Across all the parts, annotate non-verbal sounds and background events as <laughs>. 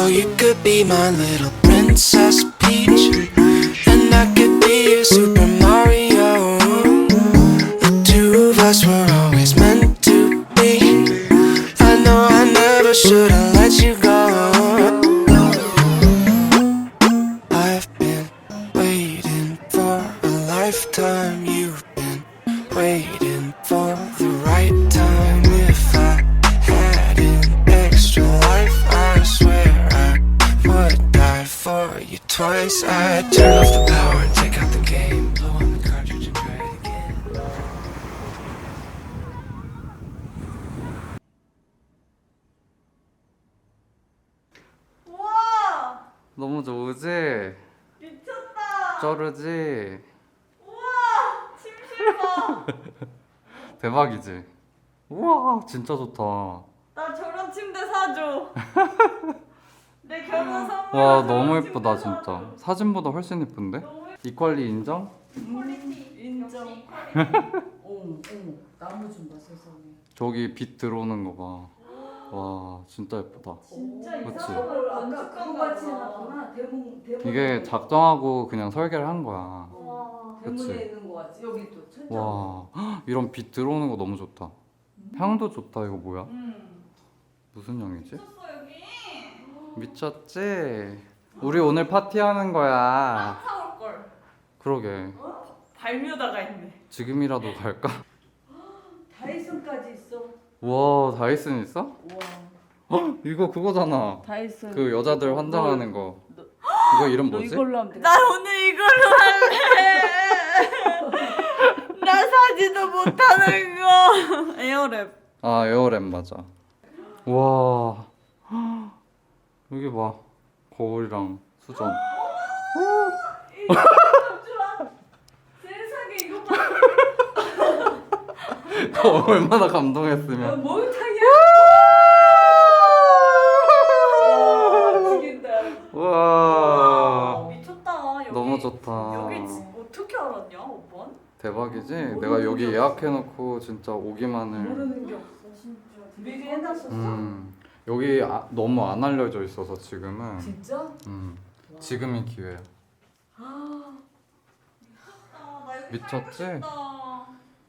Oh, you could be my little princess Peach, and I could be your Super Mario. The two of us were always meant to be. I know I never should have let you go. I've been waiting for a lifetime. You've been waiting twice. I'd turn off the power and take out the game. Blow on the cartridge and try it again. 우와 너무 좋으지? 미쳤다 쩌르지? 우와 침실 봐 대박이지? 우와 진짜 좋다 나 저런 침대 사줘 내 결혼 선물 와 너무 예쁘다 진짜 사진보다 훨씬 예쁜데? 이퀄리 인정? 퀄리티 인정. 역시 퀄리티. <laughs> 어머 어머 나무 좀 봐 세상에. 저기 빛 들어오는 거 봐 와 <gasps> 진짜 예쁘다 진짜 그치? 이상한 같이 해놨구나 대문 대문. 이게 작정하고 그냥 설계를 한 거야 와 대문에 그치? 있는 거 같지 여기 또 천장. 와 헉, <gasps> 이런 빛 들어오는 거 너무 좋다 향도 좋다 이거 뭐야? 음. 무슨 향이지? 미쳤어 여기 미쳤지? 우리 오늘 파티하는 거야 사올 걸 그러게 발뮤다가 있네 지금이라도 갈까? 다이슨까지 있어. 와 다이슨 있어? 와. 헉, 이거 그거잖아 다이슨. 그 여자들 환장하는 거 이거 이름 너 뭐지? 이걸로 하면 돼. 나 오늘 이걸로 할래 나 사지도 못하는 거 에어랩 아 에어랩 맞아 와 헉, 여기 봐 거울이랑 수전 세상에 이거 봐 얼마나 야, 감동했으면 목욕탕이야. 죽인다. 와 미쳤다 여기 너무 좋다 여기 지- 어떻게 알았냐 오빠? 대박이지? 내가 여기 예약해놓고 진짜 오기만 해 모르는 게 없어. 진짜. 미리 해놨었어. 음, 여기 아, 너무 안 알려져 있어서 지금은 진짜? 음, 지금이 기회야 아. 아, 나 여기 미쳤지? 살고 싶다.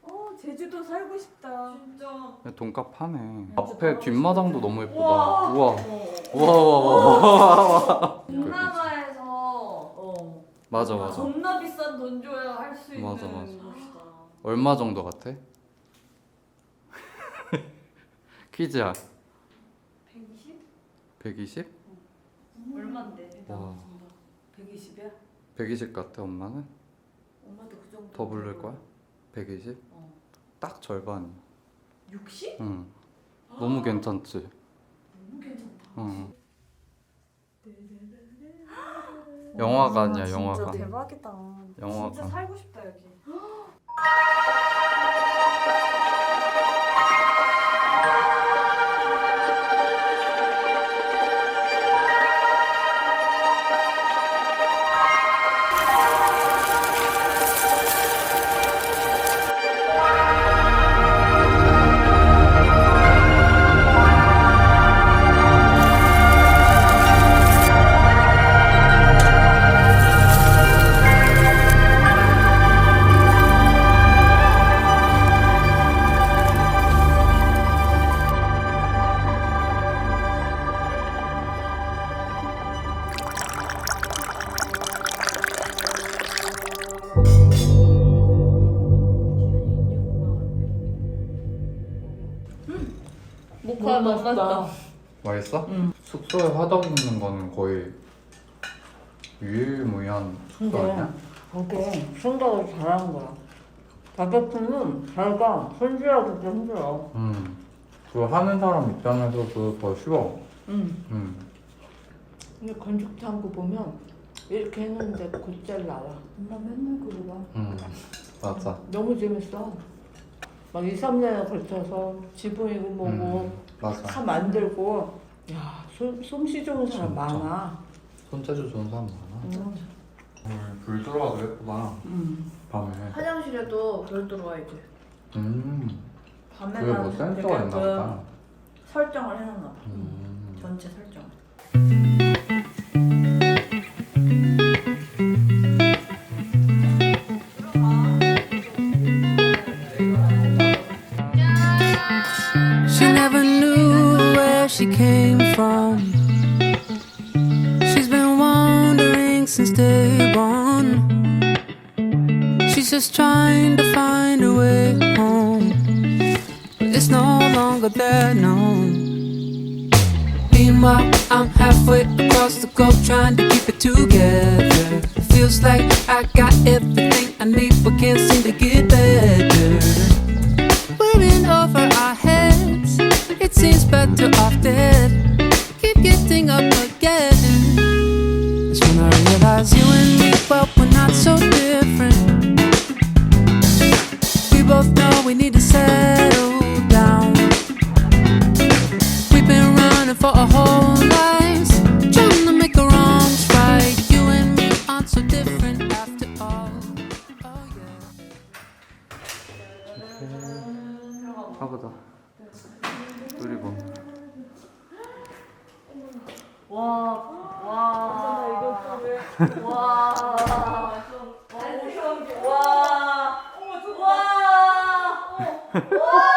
어 제주도 살고 싶다. 진짜 돈값 하네 앞에 뒷마당도 너무 예쁘다 우와. 우와 우와 우와 <laughs> 우와 동남아에서 어. 맞아 맞아 겁나 비싼 돈 줘야 할 수 있는 맞아, 맞아. 곳이다. 얼마 정도 같아? <laughs> 퀴즈야 120? 120? 얼마인데? 와 120이야? 120 같아 엄마는? 엄마도 그 정도. 더 부를 거야? 120? 어. 딱 절반이야 60? 응 너무 괜찮지? 너무 괜찮다. 응 영화관이야 진짜 영화관 대박이다. 영화관. 진짜 살고 싶다 여기. 모카 너무 맛있다. 맛있어? 응. 숙소에 화덕 있는 거는 거의 유일무이한 숙소 근데 아니야? 그게 생각을 잘하는 거야. 바베큐는 자기가 손질하기 좀 힘들어. 음. 그거 하는 사람 입장에서도 더 쉬워 응. 음. 근데 건축 탐구 보면 이렇게 해놓는데 곧잘 나와. 엄마 맨날 그거 봐. 음 맞아. 너무 재밌어. 막 2, 3년에 걸쳐서 지붕이고 뭐고 음, 맞아. 다 만들고 야 솜, 솜씨 좋은 사람 진짜. 많아. 손재주 좋은 사람 많아. 응. 오늘 불 들어와도 예쁘다. 음. 밤에. 화장실에도 별 들어와야지. 음. 그게 밤에는 뭐 센서가 있나 되게끔 보다. 설정을 해놨나 봐. 음. 전체 설정. She never knew where she came from. She's been wandering since day one. She's just trying to find her way home. But it's no longer there, no. Meanwhile, I'm halfway across the globe trying to keep it together. Feels like I got everything I need, but can't seem to get better. seems better off dead. Keep getting up again. That's when I realize you and me, well, we're not so different. We both know we need to settle down. We've been running for our whole lives, trying to make the wrongs right. You and me aren't so different after all. Oh yeah. 가보자. 그리고 와, 와. 이거 와. 와. 와. 어머, 와.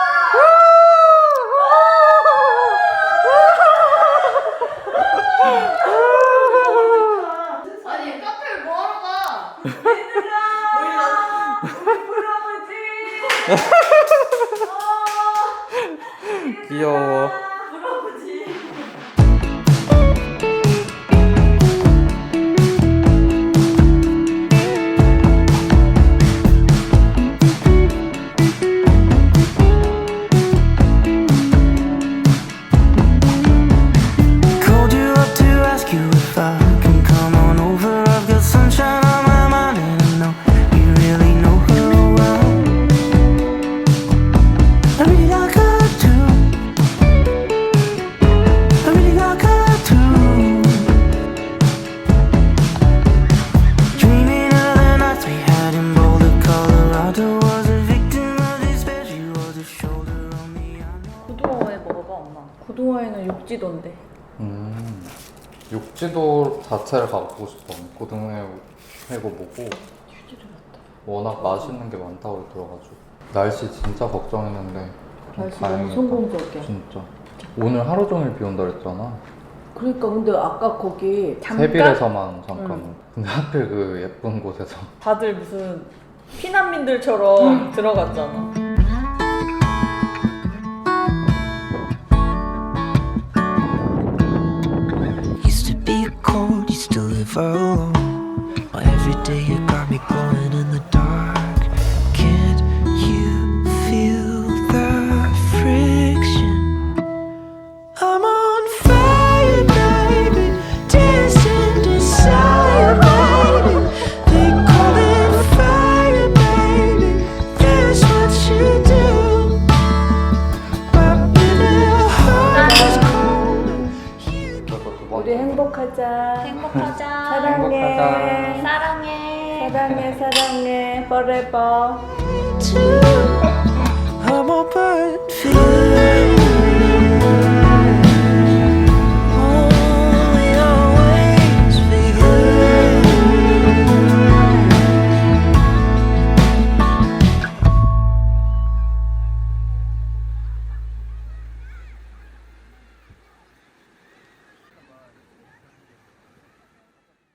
엄마 고등어회는 육지도인데 음. 육지도 자체를 가보고 싶어. 고등어 회고 뭐고. 워낙 맛있는 게 많다고 들어가지고. 날씨 진짜 걱정했는데. 좀 날씨 너무 다행이다. 성공적이야. 진짜. 오늘 하루 종일 비 온다 그랬잖아. 그러니까 근데 아까 거기 세빌에서만 잠깐. 근데 하필 그 예쁜 곳에서. 다들 무슨 피난민들처럼 들어갔잖아 <laughs> phone. Well, every day 행복하자. 행복하자 <laughs> 행복하자. 사랑해 사랑해 사랑해 forever. I'm a bird feeling